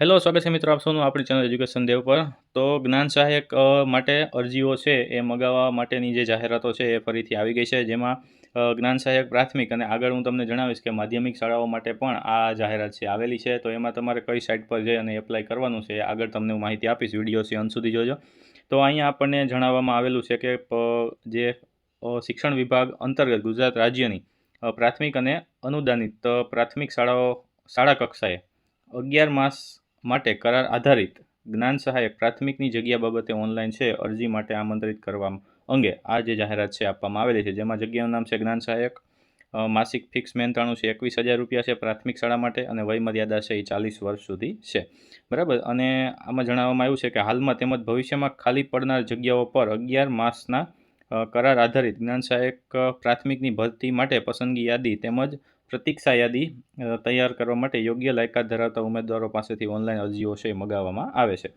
Hello સ્વાગત છે મિત્રો આપ આપણી ચેનલ એજ્યુકેશન દેવ પર. તો જ્ઞાન સહાયક માટે અરજીઓ છે એ મગાવવા માટેની જે જાહેરાતો છે એ ફરીથી આવી ગઈ છે, જેમાં જ્ઞાન સહાયક પ્રાથમિક અને આગળ હું તમને જણાવીશ કે માધ્યમિક શાળાઓ માટે પણ આ જાહેરાત છે આવેલી છે. તો એમાં તમારે કઈ સાઇટ પર જઈ અને એપ્લાય કરવાનું છે આગળ તમને હું માહિતી આપીશ. વીડિયો છે અંત સુધી જોજો. તો અહીંયા આપણને જણાવવામાં આવેલું છે કે જે શિક્ષણ વિભાગ અંતર્ગત ગુજરાત રાજ્યની પ્રાથમિક અને અનુદાનિત પ્રાથમિક શાળાઓ, શાળા કક્ષાએ અગિયાર માસ માટે કરાર આધારિત જ્ઞાન સહાયક પ્રાથમિકની જગ્યા બાબતે ઓનલાઈન છે, અરજી માટે આમંત્રિત કરવા અંગે આ જે જાહેરાત છે, આપવામાં આવેલી છે. જેમાં જગ્યાનું નામ છે જ્ઞાન સહાયક માસિક ફિક્સ મહેનતાણું છે, એકવીસ હજાર રૂપિયા છે પ્રાથમિક શાળા માટે અને વયમર્યાદા છે એ ચાલીસ વર્ષ સુધી છે. બરાબર? અને આમાં જણાવવામાં આવ્યું છે કે હાલમાં તેમજ ભવિષ્યમાં ખાલી પડનાર જગ્યાઓ પર અગિયાર માસના કરાર આધારિત જ્ઞાન સહાયક પ્રાથમિકની ભરતી માટે પસંદગી યાદી તેમજ પ્રતીક્ષા યાદી તૈયાર કરવા માટે યોગ્ય લાયકાત ધરાવતા ઉમેદવારો પાસેથી ઓનલાઈન અરજીઓ છે મગાવવામાં આવે છે.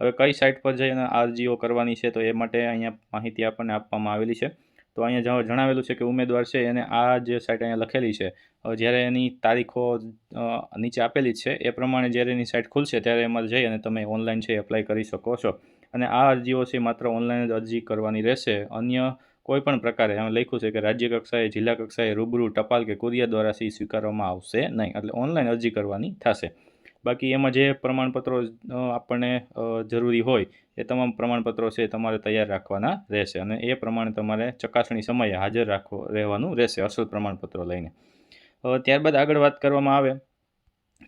હવે કઈ સાઇટ પર જઈને અરજીઓ કરવાની છે તો એ માટે અહીંયા માહિતી આપણને આપવામાં આવેલી છે. તો અહીંયા જણાવેલું છે કે ઉમેદવાર છે એને આ જે સાઇટ અહીંયા લખેલી છે જ્યારે એની તારીખો નીચે આપેલી છે એ પ્રમાણે જ્યારે એની સાઇટ ખુલશે ત્યારે એમાં જઈ અને તમે ઓનલાઈન છે એપ્લાય કરી શકો છો. અને આ અરજીઓ છે માત્ર ઓનલાઈન જ અરજી કરવાની રહેશે. અન્ય કોઈ પણ પ્રકારે એમાં લખ્યું છે કે રાજ્ય કક્ષાએ, જિલ્લા કક્ષાએ રૂબરૂ ટપાલ કે કુરિયર દ્વારા સી સ્વીકારવામાં આવશે નહીં. એટલે ઓનલાઈન અરજી કરવાની થશે. બાકી એમાં જે પ્રમાણપત્રો આપણને જરૂરી હોય એ તમામ પ્રમાણપત્રો છે તમારે તૈયાર રાખવાના રહેશે અને એ પ્રમાણે તમારે ચકાસણી સમયે હાજર રાખવો, રહેવાનું રહેશે અસલ પ્રમાણપત્રો લઈને. ત્યારબાદ આગળ વાત કરવામાં આવે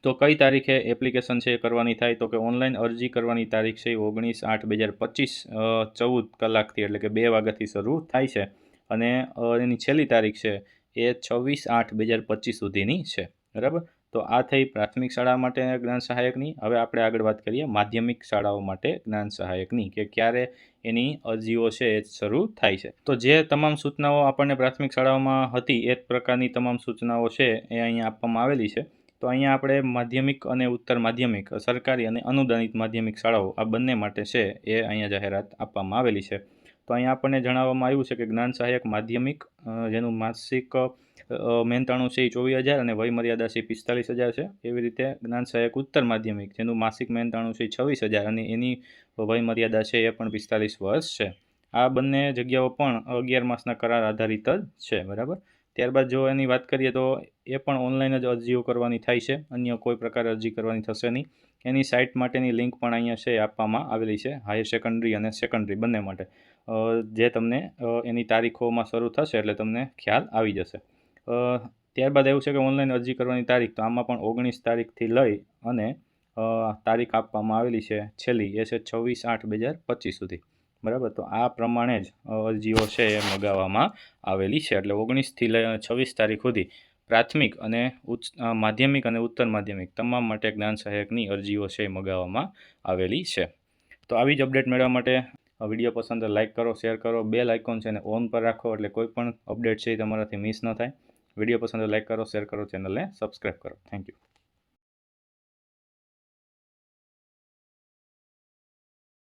તો કઈ તારીખે એપ્લિકેશન છે એ કરવાની થાય? તો કે ઓનલાઈન અરજી કરવાની તારીખ છે ઓગણીસ આઠ બે હજાર પચીસ ચૌદ કલાકથી એટલે કે બે વાગ્યાથી શરૂ થાય છે. અને એની છેલ્લી તારીખ છે એ છવ્વીસ આઠ બે હજાર પચીસ સુધીની છે. બરાબર? તો આ થઈ પ્રાથમિક શાળા માટે જ્ઞાન સહાયકની. હવે આપણે આગળ વાત કરીએ માધ્યમિક શાળાઓ માટે જ્ઞાન સહાયકની કે ક્યારે એની અરજીઓ છે એ શરૂ થાય છે. તો જે તમામ સૂચનાઓ આપણને પ્રાથમિક શાળાઓમાં હતી એ જ પ્રકારની તમામ સૂચનાઓ છે એ અહીંયા આપવામાં આવેલી છે. તો અહીંયા આપણે માધ્યમિક અને ઉત્તર માધ્યમિક, સરકારી અને અનુદાનિત માધ્યમિક શાળાઓ આ બંને માટે છે એ અહીંયા જાહેરાત આપવામાં આવેલી છે. તો અહીંયા આપણને જણાવવામાં આવ્યું છે કે જ્ઞાન સહાયક માધ્યમિક જેનું માસિક મહેનતાણું છે એ ચોવીસ હજાર અને વયમર્યાદા છે પિસ્તાલીસ હજાર છે. એવી રીતે જ્ઞાન સહાયક ઉત્તર માધ્યમિક, જેનું માસિક મહેનતાણું છે છવ્વીસ હજાર અને એની વયમર્યાદા છે એ પણ પિસ્તાલીસ વર્ષ છે. આ બંને જગ્યાઓ પણ અગિયાર માસના કરાર આધારિત જ છે, બરાબર? ત્યારબાદ જો એની વાત કરીએ તો એ પણ ઓનલાઈન જ અરજીઓ કરવાની થાય છે. અન્ય કોઈ પ્રકારે અરજી કરવાની થશે નહીં. એની સાઇટ માટેની લિંક પણ અહીંયા છે આપવામાં આવેલી છે હાયર સેકન્ડરી અને સેકન્ડરી બંને માટે. જે તમને એની તારીખોમાં શરૂ થશે એટલે તમને ખ્યાલ આવી જશે. ત્યારબાદ એવું છે કે ઓનલાઈન અરજી કરવાની તારીખ, તો આમાં પણ ઓગણીસ તારીખથી લઈ અને તારીખ આપવામાં આવેલી છે છેલ્લી, એ છે છવ્વીસ આઠ બે હજાર પચીસ સુધી. બરાબર? તો આ પ્રમાણે જ અરજીઓ છે એ મગાવવામાં આવેલી છે. એટલે ઓગણીસથી લઈ છવ્વીસ તારીખ સુધી પ્રાથમિક અને ઉચ્ચ માધ્યમિક અને ઉત્તર માધ્યમિક તમામ માટે જ્ઞાન સહાયકની અરજીઓ છે એ મગાવવામાં આવેલી છે. તો આવી જ અપડેટ મેળવવા માટે વીડિયો પસંદ લાઇક કરો, શેર કરો બે આઇકોન છે એને ઓન પર રાખો એટલે કોઈ પણ અપડેટ છે એ તમારાથી મિસ ન થાય. વીડિયો પસંદ લાઇક કરો, શેર કરો, ચેનલને સબસ્ક્રાઈબ કરો. Thank you.